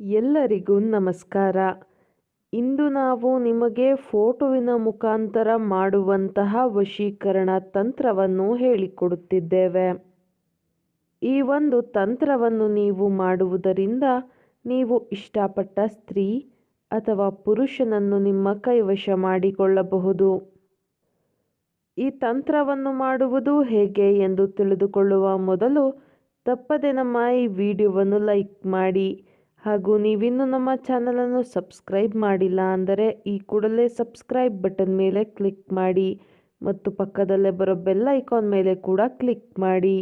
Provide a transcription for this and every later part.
ಎಲ್ಲರಿಗೂ ನಮಸ್ಕಾರ. ಇಂದು ನಾವು ನಿಮಗೆ ಫೋಟೋವಿನ ಮುಖಾಂತರ ಮಾಡುವಂತಹ ವಶೀಕರಣ ತಂತ್ರವನ್ನು ಹೇಳಿಕೊಡುತ್ತಿದ್ದೇವೆ. ಈ ಒಂದು ತಂತ್ರವನ್ನು ನೀವು ಮಾಡುವುದರಿಂದ ನೀವು ಇಷ್ಟಪಟ್ಟ ಸ್ತ್ರೀ ಅಥವಾ ಪುರುಷನನ್ನು ನಿಮ್ಮ ಕೈವಶ ಮಾಡಿಕೊಳ್ಳಬಹುದು. ಈ ತಂತ್ರವನ್ನು ಮಾಡುವುದು ಹೇಗೆ ಎಂದು ತಿಳಿದುಕೊಳ್ಳುವ ಮೊದಲು ತಪ್ಪದೆ ನಮ್ಮ ಈ ವಿಡಿಯೋವನ್ನು ಲೈಕ್ ಮಾಡಿ ಹಾಗೂ ನೀವಿನ್ನೂ ನಮ್ಮ ಚಾನಲನ್ನು ಸಬ್ಸ್ಕ್ರೈಬ್ ಮಾಡಿಲ್ಲ ಅಂದರೆ ಈ ಕೂಡಲೇ ಸಬ್ಸ್ಕ್ರೈಬ್ ಬಟನ್ ಮೇಲೆ ಕ್ಲಿಕ್ ಮಾಡಿ ಮತ್ತು ಪಕ್ಕದಲ್ಲೇ ಬರೋ ಬೆಲ್ ಐಕಾನ್ ಮೇಲೆ ಕೂಡ ಕ್ಲಿಕ್ ಮಾಡಿ.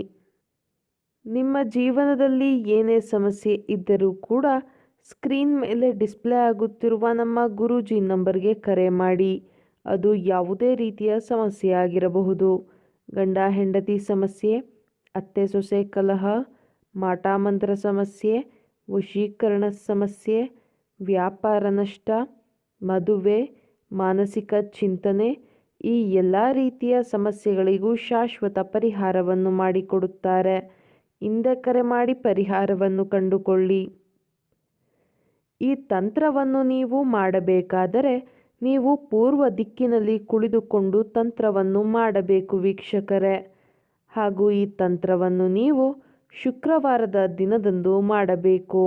ನಿಮ್ಮ ಜೀವನದಲ್ಲಿ ಏನೇ ಸಮಸ್ಯೆ ಇದ್ದರೂ ಕೂಡ ಸ್ಕ್ರೀನ್ ಮೇಲೆ ಡಿಸ್ಪ್ಲೇ ಆಗುತ್ತಿರುವ ನಮ್ಮ ಗುರೂಜಿ ನಂಬರ್ಗೆ ಕರೆ ಮಾಡಿ. ಅದು ಯಾವುದೇ ರೀತಿಯ ಸಮಸ್ಯೆ ಆಗಿರಬಹುದು. ಗಂಡ, ಹೆಂಡತಿ ಸಮಸ್ಯೆ, ಅತ್ತೆ ಸೊಸೆ ಕಲಹ ಮಾಟಮಂತ್ರ ಸಮಸ್ಯೆ ವಶೀಕರಣ ಸಮಸ್ಯೆ ವ್ಯಾಪಾರ ನಷ್ಟ, ಮದುವೆ, ಮಾನಸಿಕ ಚಿಂತನೆ ಈ ಎಲ್ಲ ರೀತಿಯ ಸಮಸ್ಯೆಗಳಿಗೂ ಶಾಶ್ವತ ಪರಿಹಾರವನ್ನು ಮಾಡಿಕೊಡುತ್ತಾರೆ. ಹಿಂದೆ ಕರೆ ಮಾಡಿ ಪರಿಹಾರವನ್ನು ಕಂಡುಕೊಳ್ಳಿ. ಈ ತಂತ್ರವನ್ನು ನೀವು ಮಾಡಬೇಕಾದರೆ ನೀವು ಪೂರ್ವ ದಿಕ್ಕಿನಲ್ಲಿ ಕುಳಿತುಕೊಂಡು ತಂತ್ರವನ್ನು ಮಾಡಬೇಕು ವೀಕ್ಷಕರೇ. ಹಾಗೂ ಈ ತಂತ್ರವನ್ನು ನೀವು ಶುಕ್ರವಾರದ ದಿನದಂದು ಮಾಡಬೇಕು.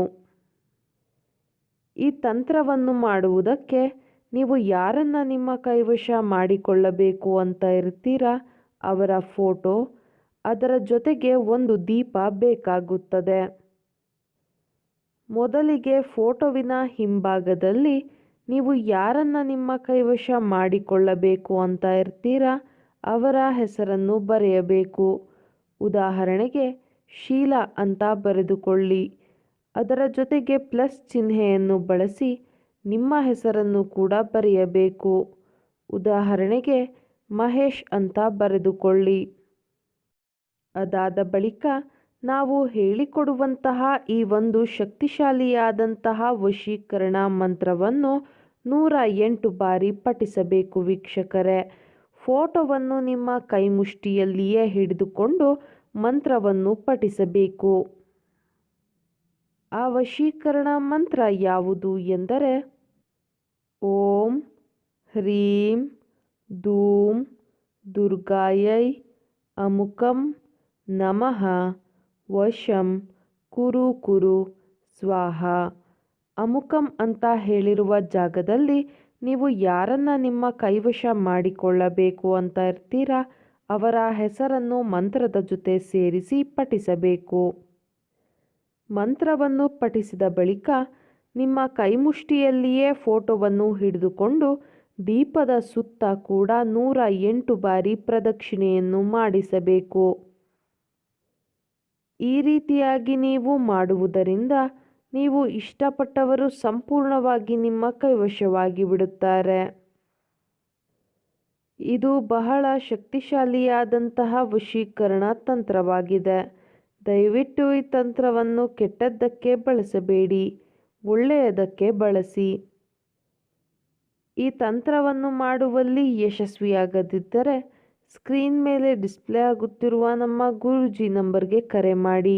ಈ ತಂತ್ರವನ್ನು ಮಾಡುವುದಕ್ಕೆ ನೀವು ಯಾರನ್ನ ನಿಮ್ಮ ಕೈವಶ ಮಾಡಿಕೊಳ್ಳಬೇಕು ಅಂತ ಇರ್ತೀರಾ? ಅವರ ಫೋಟೋ. ಅದರ ಜೊತೆಗೆ ಒಂದು ದೀಪ ಬೇಕಾಗುತ್ತದೆ. ಮೊದಲಿಗೆ ಫೋಟೋವಿನ ಹಿಂಭಾಗದಲ್ಲಿ ನೀವು ಯಾರನ್ನ ನಿಮ್ಮ ಕೈವಶ ಮಾಡಿಕೊಳ್ಳಬೇಕು ಅಂತ ಇರ್ತೀರಾ? ಅವರ ಹೆಸರನ್ನು ಬರೆಯಬೇಕು. ಉದಾಹರಣೆಗೆ ಶೀಲಾ ಅಂತ ಬರೆದುಕೊಳ್ಳಿ. ಅದರ ಜೊತೆಗೆ ಪ್ಲಸ್ ಚಿಹ್ನೆಯನ್ನು ಬಳಸಿ ನಿಮ್ಮ ಹೆಸರನ್ನು ಕೂಡ ಬರೆಯಬೇಕು. ಉದಾಹರಣೆಗೆ, ಮಹೇಶ್ ಅಂತ ಬರೆದುಕೊಳ್ಳಿ. ಅದಾದ ಬಳಿಕ ನಾವು ಹೇಳಿಕೊಡುವಂತಹ ಈ ಒಂದು ಶಕ್ತಿಶಾಲಿಯಾದಂತಹ ವಶೀಕರಣ ಮಂತ್ರವನ್ನು ನೂರ ಎಂಟು ಬಾರಿ ಪಠಿಸಬೇಕು ವೀಕ್ಷಕರೇ. ಫೋಟೋವನ್ನು ನಿಮ್ಮ ಕೈಮುಷ್ಟಿಯಲ್ಲಿಯೇ ಹಿಡಿದುಕೊಂಡು ಮಂತ್ರವನ್ನು ಪಠಿಸಬೇಕು. ಆ ವಶೀಕರಣ ಮಂತ್ರ ಯಾವುದು ಎಂದರೆ, ಓಂ ಹ್ರೀಂ ಧೂಂ ದುರ್ಗಾಯೈ ಅಮುಕಂ ನಮಃ ವಶಂ ಕುರು ಕುರು ಸ್ವಾಹ. ಅಮುಕಂ ಅಂತ ಹೇಳಿರುವ ಜಾಗದಲ್ಲಿ ನೀವು ಯಾರನ್ನ ನಿಮ್ಮ ಕೈವಶ ಮಾಡಿಕೊಳ್ಳಬೇಕು ಅಂತ ಇರ್ತೀರಾ? ಅವರ ಹೆಸರನ್ನು ಮಂತ್ರದ ಜೊತೆ ಸೇರಿಸಿ ಪಠಿಸಬೇಕು. ಮಂತ್ರವನ್ನು ಪಠಿಸಿದ ಬಳಿಕ ನಿಮ್ಮ ಕೈಮುಷ್ಟಿಯಲ್ಲಿಯೇ ಫೋಟೋವನ್ನು ಹಿಡಿದುಕೊಂಡು ದೀಪದ ಸುತ್ತ ಕೂಡ ನೂರ ಎಂಟು ಬಾರಿ ಪ್ರದಕ್ಷಿಣೆಯನ್ನು ಮಾಡಿಸಬೇಕು. ಈ ರೀತಿಯಾಗಿ ನೀವು ಮಾಡುವುದರಿಂದ ನೀವು ಇಷ್ಟಪಟ್ಟವರು ಸಂಪೂರ್ಣವಾಗಿ ನಿಮ್ಮ ಕೈವಶವಾಗಿ ಬಿಡುತ್ತಾರೆ ಇದು ಬಹಳ ಶಕ್ತಿಶಾಲಿಯಾದಂತಹ ವಶೀಕರಣ ತಂತ್ರವಾಗಿದೆ. ದಯವಿಟ್ಟು ಈ ತಂತ್ರವನ್ನು ಕೆಟ್ಟದ್ದಕ್ಕೆ ಬಳಸಬೇಡಿ, ಒಳ್ಳೆಯದಕ್ಕೆ ಬಳಸಿ. ಈ ತಂತ್ರವನ್ನು ಮಾಡುವಲ್ಲಿ ಯಶಸ್ವಿಯಾಗದಿದ್ದರೆ ಸ್ಕ್ರೀನ್ ಮೇಲೆ ಡಿಸ್ಪ್ಲೇ ಆಗುತ್ತಿರುವ ನಮ್ಮ ಗುರೂಜಿ ನಂಬರ್ಗೆ ಕರೆ ಮಾಡಿ.